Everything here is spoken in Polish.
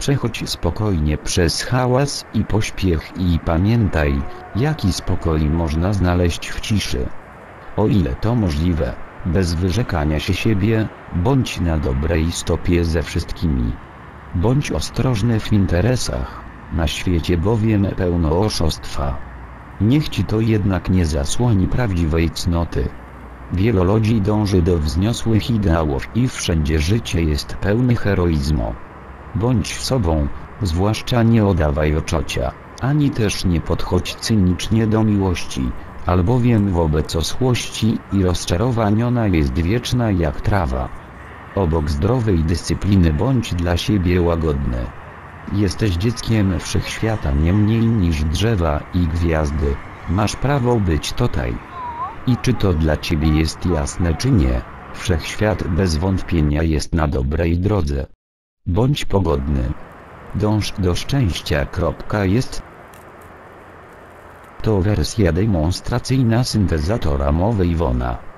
Przechodź spokojnie przez hałas i pośpiech i pamiętaj, jaki spokój można znaleźć w ciszy. O ile to możliwe, bez wyrzekania się siebie, bądź na dobrej stopie ze wszystkimi. Bądź ostrożny w interesach, na świecie bowiem pełno oszustwa. Niech ci to jednak nie zasłoni prawdziwej cnoty. Wielu ludzi dąży do wzniosłych ideałów i wszędzie życie jest pełne heroizmu. Bądź sobą, zwłaszcza nie oddawaj oczocia, ani też nie podchodź cynicznie do miłości, albowiem wobec oschłości i rozczarowań ona jest wieczna jak trawa. Obok zdrowej dyscypliny bądź dla siebie łagodny. Jesteś dzieckiem wszechświata nie mniej niż drzewa i gwiazdy, masz prawo być tutaj. I czy to dla ciebie jest jasne czy nie, wszechświat bez wątpienia jest na dobrej drodze. Bądź pogodny. Dąż do szczęścia. Jest to wersja demonstracyjna syntezatora mowy Iwona.